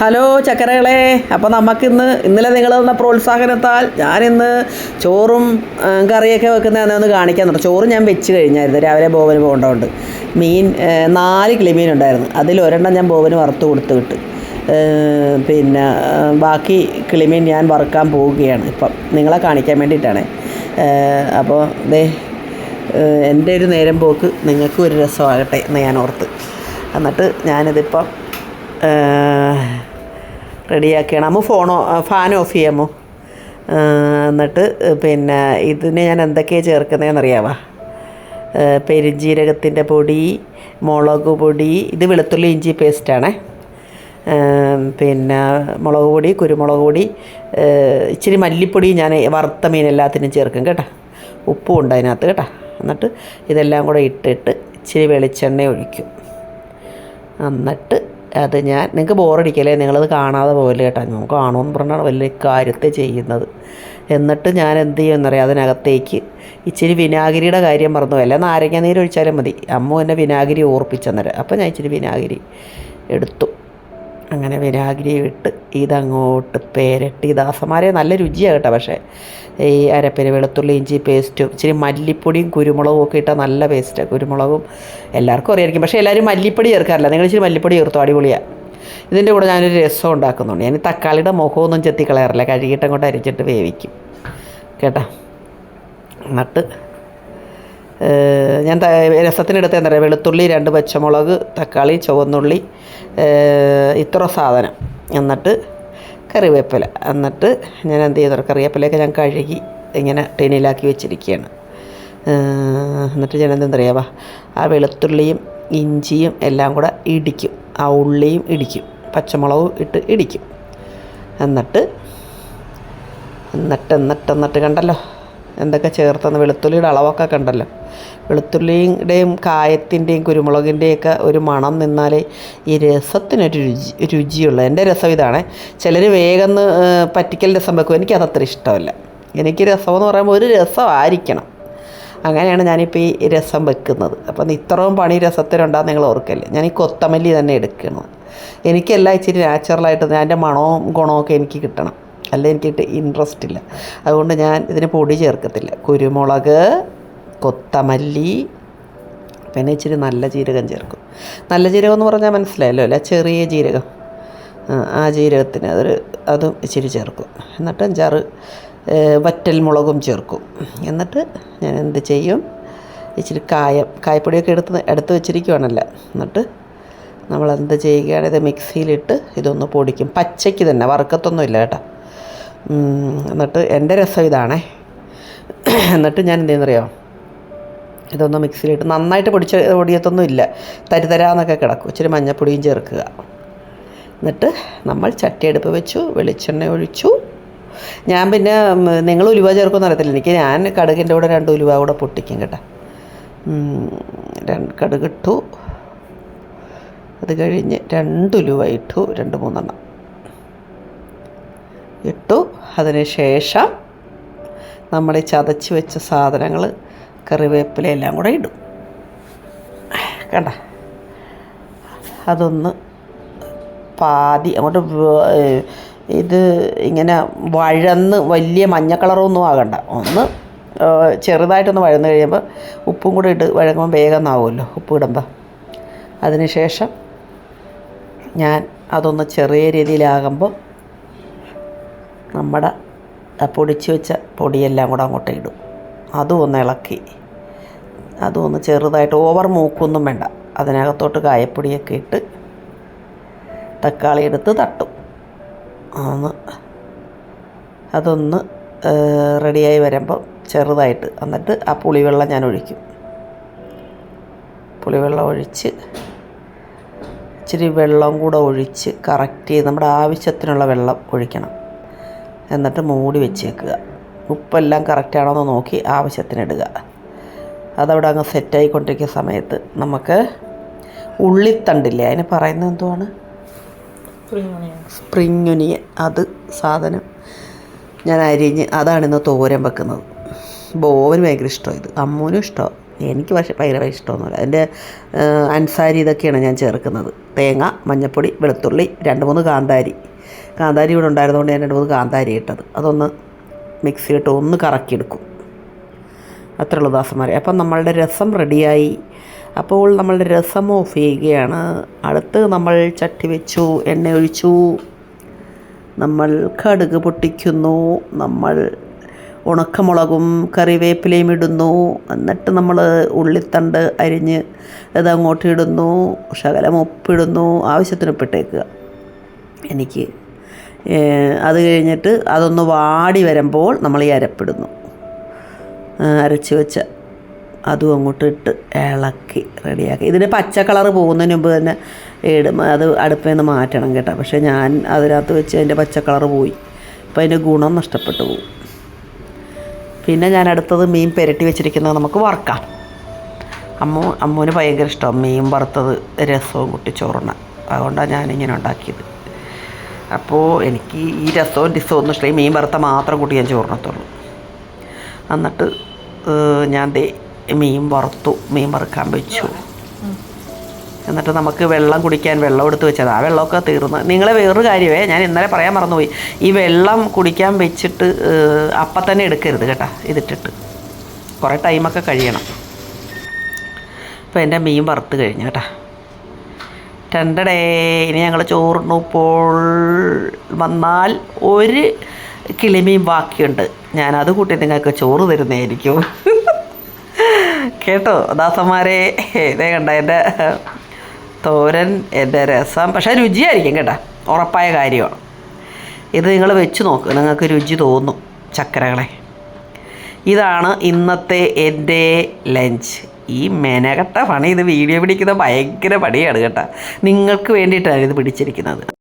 Hello ചക്കരകളെ അപ്പോൾ നമുക്കിന്ന് ഇന്നലെ നിങ്ങൾ തന്ന പ്രോത്സാഹനത്താൽ ഞാനിന്ന് ചോറും കറിയൊക്കെ വെക്കുന്നതെന്ന് ഒന്ന് കാണിക്കാൻ തുടങ്ങി. ചോറ് ഞാൻ വെച്ച് കഴിഞ്ഞായിരുന്നു രാവിലെ ബോവന് പോകേണ്ടതുകൊണ്ട്. മീൻ നാല് കിളിമീൻ ഉണ്ടായിരുന്നു. അതിൽ ഒരെണ്ണം ഞാൻ ബോവന് വറുത്ത് കൊടുത്ത് വിട്ട്. പിന്നെ ബാക്കി കിളിമീൻ ഞാൻ വറുക്കാൻ പോവുകയാണ്. ഇപ്പം നിങ്ങളെ കാണിക്കാൻ വേണ്ടിയിട്ടാണ്. അപ്പോൾ ദേ എന്റെ ഒരു നേരം പോക്ക് നിങ്ങൾക്കും ഒരു രസമാകട്ടെ എന്ന് ഞാൻ ഓർത്ത്. എന്നിട്ട് ഞാനിതിപ്പം റെഡിയാക്കിയാണ്. അമ്മ ഫോണോ ഫാൻ ഓഫ് ചെയ്യാമോ എന്നിട്ട് പിന്നെ ഇതിന് ഞാൻ എന്തൊക്കെയാണ് ചേർക്കുന്നതെന്ന് അറിയാമോ ഏഹ് പെരുംജീരകത്തിന്റെ പൊടി മുളക് പൊടി ഇത് വെളുത്തുള്ളി ഇഞ്ചി പേസ്റ്റാണേ. പിന്നെ മുളക് പൊടി കുരുമുളക് പൊടി ഇച്ചിരി മല്ലിപ്പൊടി ഞാൻ വറുത്ത മീൻ എല്ലാത്തിനും ചേർക്കും കേട്ടോ. ഉപ്പും ഉണ്ട് അതിനകത്ത് കേട്ടോ. എന്നിട്ട് ഇതെല്ലാം കൂടെ ഇട്ടിട്ട് ഇച്ചിരി വെളിച്ചെണ്ണ ഒഴിക്കും. എന്നിട്ട് അത് ഞാൻ നിങ്ങൾക്ക് ബോറടിക്കല്ലേ? നിങ്ങളത് കാണാതെ പോകല്ലേ കേട്ടോ. ഞാൻ കാണുമെന്ന് പറഞ്ഞാണ് വലിയ കാര്യത്തെ ചെയ്യുന്നത്. എന്നിട്ട് ഞാൻ എന്ത് ചെയ്യുമെന്നറിയാം അതിനകത്തേക്ക് ഇച്ചിരി വിനാഗിരിയുടെ കാര്യം മറന്നു അല്ല നാരങ്ങ നീര് ഒഴിച്ചാലും മതി. അമ്മ എന്നെ വിനാഗിരി ഓർപ്പിച്ചെന്നേരം. അപ്പോൾ ഞാൻ ഇച്ചിരി വിനാഗിരി എടുത്തു. അങ്ങനെ വിനാഗിരി ഇട്ട് ഇതങ്ങോട്ട് പേരട്ടി. ദാസന്മാരെ നല്ല രുചിയാണ് കേട്ടോ പക്ഷേ. ഈ അരപ്പിന് വെളുത്തുള്ളി ഇഞ്ചി പേസ്റ്റും ഇച്ചിരി മല്ലിപ്പൊടിയും കുരുമുളകും ഒക്കെ ഇട്ടാൽ നല്ല പേസ്റ്റാണ് കുരുമുളകും എല്ലാവർക്കും അറിയായിരിക്കും. പക്ഷേ എല്ലാവരും മല്ലിപ്പൊടി ചേർക്കാറില്ല. നിങ്ങൾ ഇച്ചിരി മല്ലിപ്പൊടി ചേർത്തു അടിപൊളിയാണ് ഇതിന്റെ കൂടെ ഞാനൊരു രസം ഉണ്ടാക്കുന്നുണ്ട്. ഞാൻ തക്കാളിയുടെ മുഖമൊന്നും ചെത്തി കളയാറില്ല കഴുകിയിട്ടും അങ്ങോട്ട് അരിച്ചിട്ട് വേവിക്കും. കേട്ടോ. എന്നിട്ട് ഞാൻ രസത്തിനെടുത്ത് എന്താ പറയുക വെളുത്തുള്ളി രണ്ട് പച്ചമുളക് തക്കാളി ചുവന്നുള്ളി ഇത്ര സാധനം. എന്നിട്ട് കറിവേപ്പില. എന്നിട്ട് ഞാൻ എന്ത് ചെയ്തു? കറിവേപ്പിലയൊക്കെ ഞാൻ കഴുകി ഇങ്ങനെ ടീനിലാക്കി വെച്ചിരിക്കുകയാണ്. എന്നിട്ട് ഞാൻ എന്താ അറിയാവാ ആ വെളുത്തുള്ളിയും ഇഞ്ചിയും എല്ലാം കൂടെ ഇടിക്കും. ആ ഉള്ളിയും ഇടിക്കും. പച്ചമുളകും ഇട്ട് ഇടിക്കും. എന്നിട്ട് എന്നിട്ട് എന്നിട്ട് എന്നിട്ട് കണ്ടല്ലോ. എന്തൊക്കെ ചേർത്തെന്ന് വെളുത്തുള്ളിയുടെ അളവൊക്കെ കണ്ടല്ലോ. വെളുത്തുള്ളിയുടെയും കായത്തിന്റെയും കുരുമുളകിന്റെയൊക്കെ ഒരു മണം നിന്നാലേ ഈ രസത്തിനൊരു രുചി രുചിയുള്ളൂ. എന്റെ രസം ഇതാണ്. ചിലർ വേഗം പറ്റിക്കൽ രസം വെക്കും. എനിക്കതത്ര ഇഷ്ടമല്ല. എനിക്ക് രസമെന്ന് പറയുമ്പോൾ ഒരു രസമായിരിക്കണം. അങ്ങനെയാണ് ഞാനിപ്പോൾ ഈ രസം വെക്കുന്നത്. അപ്പം ഇത്രയും പണി രസത്തിനുണ്ടാകുന്ന നിങ്ങൾ ഓർക്കല്ലേ. ഞാൻ ഈ കൊത്തമല്ലി തന്നെ എടുക്കണം എനിക്കെല്ലാം ഇച്ചിരി നാച്ചുറലായിട്ട് അതിന്റെ മണവും ഗുണവും ഒക്കെ എനിക്ക് കിട്ടണം. അല്ല എനിക്കിട്ട് ഇൻട്രസ്റ്റ് ഇല്ല. അതുകൊണ്ട് ഞാൻ ഇതിന് പൊടി ചേർക്കത്തില്ല. കുരുമുളക് കൊത്തമല്ലി പിന്നെ ഇച്ചിരി നല്ല ജീരകം ചേർക്കും. നല്ല ജീരകം എന്ന് പറഞ്ഞാൽ മനസ്സിലായല്ലോ അല്ലേ? ചെറിയ ജീരകം. ആ, ജീരകത്തിന് അതൊരു അതും ഇച്ചിരി ചേർക്കും. എന്നിട്ട് അഞ്ചാറ് വറ്റൽ മുളകും ചേർക്കും. എന്നിട്ട് ഞാൻ എന്ത് ചെയ്യും? ഇച്ചിരി കായം കായപ്പൊടിയൊക്കെ എടുത്ത് എടുത്ത് വെച്ചിരിക്കുവാണല്ലോ. എന്നിട്ട് നമ്മൾ എന്ത് ചെയ്യുകയാണ് ഇത് മിക്സിയിലിട്ട് ഇതൊന്ന് പൊടിക്കും. പച്ചയ്ക്ക് തന്നെ വറുക്കത്തൊന്നും ഇല്ല കേട്ടോ. എന്നിട്ട് എന്റെ രസം ഇതാണേ. എന്നിട്ട് ഞാൻ എന്ത് ചെയ്യുന്നറിയോ? ഇതൊന്ന് മിക്സിയിലിട്ട് നന്നായിട്ട് പൊടിച്ച പൊടിയത്തൊന്നും ഇല്ല. തരിതരാന്നൊക്കെ കിടക്കും. ഇച്ചിരി മഞ്ഞപ്പൊടിയും ചേർക്കുക. എന്നിട്ട് നമ്മൾ ചട്ടിയെടുപ്പ് വെച്ചു വെളിച്ചെണ്ണ ഒഴിച്ചു. ഞാൻ പിന്നെ നിങ്ങൾ ഉലുവ ചേർക്കുമെന്ന് അറിയത്തില്ല. എനിക്ക് ഞാൻ കടുകിന്റെ കൂടെ രണ്ട് ഉലുവ കൂടെ പൊട്ടിക്കും കേട്ടോ. രണ്ട് കടുകിട്ടു അത് കഴിഞ്ഞ് രണ്ട് ഉലുവ ഇട്ടു. രണ്ട് മൂന്നെണ്ണം ഇട്ടു. അതിന് ശേഷം നമ്മൾ ചതച്ച് വെച്ച സാധനങ്ങൾ കറിവേപ്പില എല്ലാം കൂടെ ഇടും. കണ്ട? അതൊന്ന് പാതി അങ്ങോട്ട് ഇത് ഇങ്ങനെ വഴന്ന് വലിയ മഞ്ഞ കളറൊന്നും ആകണ്ട. ഒന്ന് ചെറുതായിട്ടൊന്ന് വഴന്ന് കഴിയുമ്പോൾ ഉപ്പും കൂടെ ഇട്ട് വഴങ്ങുമ്പോൾ വേഗം ആവുമല്ലോ ഉപ്പ് ഇടുമ്പോൾ അതിനുശേഷം ഞാൻ അതൊന്ന് ചെറിയ രീതിയിലാകുമ്പോൾ നമ്മുടെ പൊടിച്ചു വെച്ച പൊടിയെല്ലാം കൂടെ അങ്ങോട്ട് ഇടും. അതും ഒന്ന് ഇളക്കി. അതും ഒന്ന് ചെറുതായിട്ട് ഓവർ മൂക്കൊന്നും വേണ്ട. അതിനകത്തോട്ട് കായപ്പൊടിയൊക്കെ ഇട്ട് തക്കാളി എടുത്ത് തട്ടും. അതൊന്ന് അതൊന്ന് റെഡിയായി വരുമ്പോൾ ചെറുതായിട്ട് എന്നിട്ട് ആ പുളിവെള്ളം ഞാൻ ഒഴിക്കും. പുളിവെള്ളം ഒഴിച്ച് ഇച്ചിരി വെള്ളം കൂടെ ഒഴിച്ച് കറക്റ്റ് ചെയ്ത് നമ്മുടെ ആവശ്യത്തിനുള്ള വെള്ളം ഒഴിക്കണം. എന്നിട്ട് മൂടി വെച്ചേക്കുക. ഉപ്പെല്ലാം കറക്റ്റാണോ എന്ന് നോക്കി ആവശ്യത്തിനിടുക. അതവിടെ അങ്ങ് സെറ്റായിക്കൊണ്ടിരിക്കുന്ന സമയത്ത് നമുക്ക് ഉള്ളിത്തണ്ടില്ലേ? അതിന് പറയുന്നത് എന്തുവാണ്? സ്പ്രിങ് ഒനിയൻ അത് സാധനം ഞാൻ അരിഞ്ഞ് അതാണ് ഇന്ന് തോരൻ വെക്കുന്നത്. ബോവന് ഭയങ്കര ഇഷ്ടമാണ് ഇത്. അമ്മൂനും ഇഷ്ടമാണ് എനിക്ക് പക്ഷേ ഭയങ്കര ഇഷ്ടമൊന്നുമില്ല. അതിന്റെ അൻസാരി ഇതൊക്കെയാണ് ഞാൻ ചേർക്കുന്നത്. തേങ്ങ മഞ്ഞൾപ്പൊടി വെളുത്തുള്ളി രണ്ട് മൂന്ന് കാന്താരി. കാന്താരി ഇവിടെ ഉണ്ടായിരുന്നതുകൊണ്ട് ഞാൻ രണ്ട് കാന്താരി ഇട്ടത്. അതൊന്ന് മിക്സിയിട്ട് ഒന്ന് കറക്കിയെടുക്കും. അത്രേ ഉള്ളൂ ദാസന്മാരെ. അപ്പം നമ്മളുടെ രസം റെഡിയായി. അപ്പോൾ നമ്മളുടെ രസം ഓഫ് ചെയ്യുകയാണ്. അടുത്ത് നമ്മൾ ചട്ടി വെച്ചു എണ്ണ ഒഴിച്ചു. നമ്മൾ കടുക് പൊട്ടിക്കുന്നു. നമ്മൾ ഉണക്കമുളകും കറിവേപ്പിലയും ഇടുന്നു. എന്നിട്ട് നമ്മൾ ഉള്ളിത്തണ്ട് അരിഞ്ഞ് ഇത് അങ്ങോട്ട് ഇടുന്നു. ശകലം ഉപ്പിടുന്നു. ആവശ്യത്തിന് ഉപ്പിട്ടേക്കുക. എനിക്ക് അത് കഴിഞ്ഞിട്ട് അതൊന്ന് വാടി വരുമ്പോൾ നമ്മൾ ഈ അരപ്പിടുന്നു. അരച്ച് വെച്ച അതും അങ്ങോട്ട് ഇട്ട് ഇളക്കി റെഡിയാക്കി. ഇതിന് പച്ച കളർ പോകുന്നതിന് മുമ്പ് തന്നെ ഇടും അത് അടുപ്പിൽ നിന്ന് മാറ്റണം കേട്ടോ. പക്ഷേ ഞാൻ അതിനകത്ത് വെച്ച് അതിന്റെ പച്ച കളർ പോയി. അപ്പോൾ അതിന്റെ ഗുണം നഷ്ടപ്പെട്ടു പോകും. പിന്നെ ഞാൻ അടുത്തത് മീൻ പെരട്ടി വെച്ചിരിക്കുന്നത് നമുക്ക് വറക്കാം. അമ്മ അമ്മുവിന് ഭയങ്കര ഇഷ്ടമാണ് മീൻ വറുത്തത് രസവും കുട്ടിച്ചോറുണ്ണ അതുകൊണ്ടാണ് ഞാനിങ്ങനെ ഉണ്ടാക്കിയത്. അപ്പോൾ എനിക്ക് ഈ രസവും രസവും ഒന്നും ഇഷ്ടമായി മീൻ വറുത്ത മാത്രം കൂട്ടി ഞാൻ ചോറിനത്തുള്ളൂ എന്നിട്ട് ഞാൻ ദേ മീൻ വറുത്തു മീൻ വറുക്കാൻ വെച്ചു. എന്നിട്ട് നമുക്ക് വെള്ളം കുടിക്കാൻ വെള്ളം എടുത്ത് വെച്ചത്. ആ വെള്ളമൊക്കെ തീർന്ന്. നിങ്ങളെ വേറൊരു കാര്യമേ ഞാൻ ഇന്നലെ പറയാൻ മറന്നുപോയി. ഈ വെള്ളം കുടിക്കാൻ വെച്ചിട്ട് അപ്പം തന്നെ എടുക്കരുത് കേട്ടോ ഇതിട്ടിട്ട്. കുറേ ടൈമൊക്കെ കഴിയണം. അപ്പോൾ എന്റെ മീൻ വറുത്ത് കഴിഞ്ഞു കേട്ടോ. രണ്ടടേ ഇനി ഞങ്ങൾ ചോറിനുപ്പോൾ വന്നാൽ ഒരു കിളിമീൻ ബാക്കിയുണ്ട്. ഞാനത് കൂട്ടി നിങ്ങൾക്ക് ചോറ് തരുന്നതായിരിക്കും. കേട്ടോ ദാസന്മാരെ? ഇതേ കണ്ട എന്റെ തോരൻ എന്റെ രസം. പക്ഷേ രുചിയായിരിക്കും കേട്ടോ ഉറപ്പായ കാര്യമാണ്. ഇത് നിങ്ങൾ വെച്ച് നോക്ക് നിങ്ങൾക്ക് രുചി തോന്നും ചക്കരകളെ. ഇതാണ് ഇന്നത്തെ എന്റെ ലഞ്ച്. ഈ മെനകെട്ട പണി ഇത് വീഡിയോ പിടിക്കുന്ന ഭയങ്കര പണിയാണ് കേട്ടോ. നിങ്ങൾക്ക് വേണ്ടിയിട്ടാണ് ഇത് പിടിച്ചിരിക്കുന്നത്.